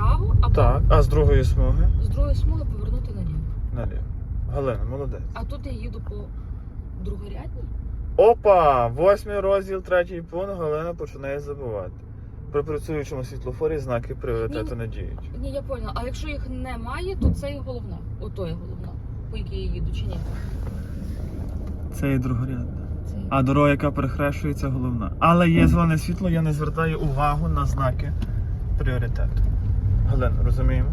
вправо, а Так, а з другої смуги з другої смуги повернути наліво. наліво. Галина, молодець. А тут я їду по другорядній. Опа! Восьмий розділ, третій пункт, Галина починає забувати. При працюючому світлофорі знаки пріоритету не діють. Ні, я поняла. А якщо їх немає, то це і головне. Ото є головне, по якій я їду, чи ні? Це і другорядна. Це... А дорога, яка перехрещується, головна. Але є зелене світло, я не звертаю увагу на знаки пріоритету. Галина, розуміємо?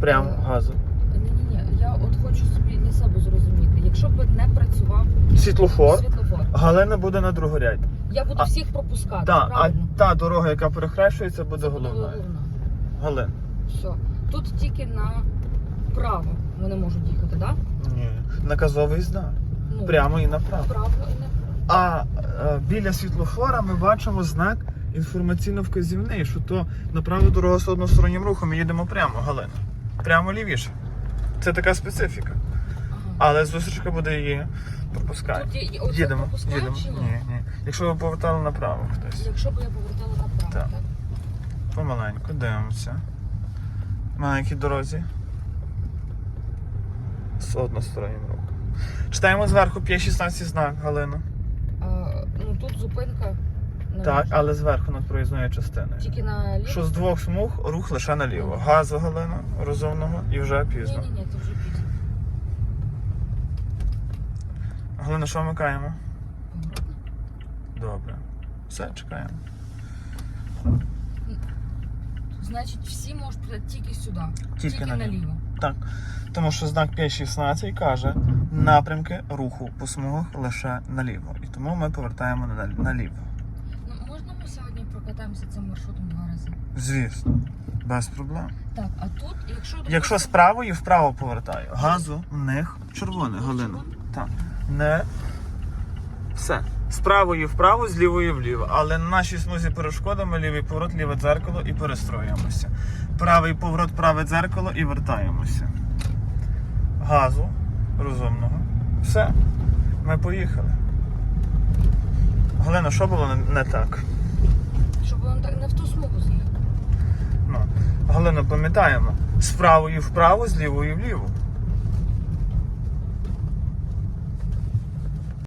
Прямо Е, газу. Ні, ні, ні. Я от хочу собі для себе зрозуміти. Якщо б не працював Світлофор. світлофор, Галина буде на другорядні. я буду А- всіх пропускати. Та, а правильно? та дорога, яка перехрещується, буде Це головною. головна. Галина. Все. Тут тільки направо вони можуть їхати, так? Да? Ні. Наказовий знак. Ну, Прямо і направо. Направо і направо. А е, біля світлофора ми бачимо знак інформаційно-вказівний, що то направо дорога з одностороннім рухом. Ми їдемо прямо, Галина. Прямо лівіше. Це така специфіка. Але зустрічка буде її пропускати. Тут Їдемо, їдемо. ні? Ні. Якщо ви повертали направо хтось. Якщо б я повертала направо, Так. так? Помаленьку, дивимося. Маленькій дорозі. З одностороннім рухом. Читаємо зверху 5-16 знак, Галина. А, ну тут зупинка не Так, можна. але зверху над проїзною частиною. тільки на лівій. Що з двох смуг рух лише наліво. Газу Галина, розумного і вже пізно. ні, ні, ні, це вже пізно. Галина, що вмикаємо? Добре. Все, чекаємо. Значить, всі можуть піти тільки сюди. Тільки наліво. наліво. Так. Тому що знак 5.16 каже напрямки руху по смугах лише наліво. І тому ми повертаємо на- наліво. Ну, можна ми сьогодні прокатаємося цим маршрутом два рази? Звісно, без проблем. Так, а тут, якщо... Якщо з правої вправо повертаю, газу в них червоне, Галина. Так. Не все. З правої вправо, з лівої вліво. Але на нашій смузі перешкодами лівий поворот, ліве дзеркало і перестроюємося. Правий поворот, праве дзеркало і вертаємося. Газу розумного. Все. Ми поїхали. Галина, що було не- не так? Щоб воно так не в ту смугу з'їхав. Ну, Галина, пам'ятаємо, з правої вправо, з лівою вліво.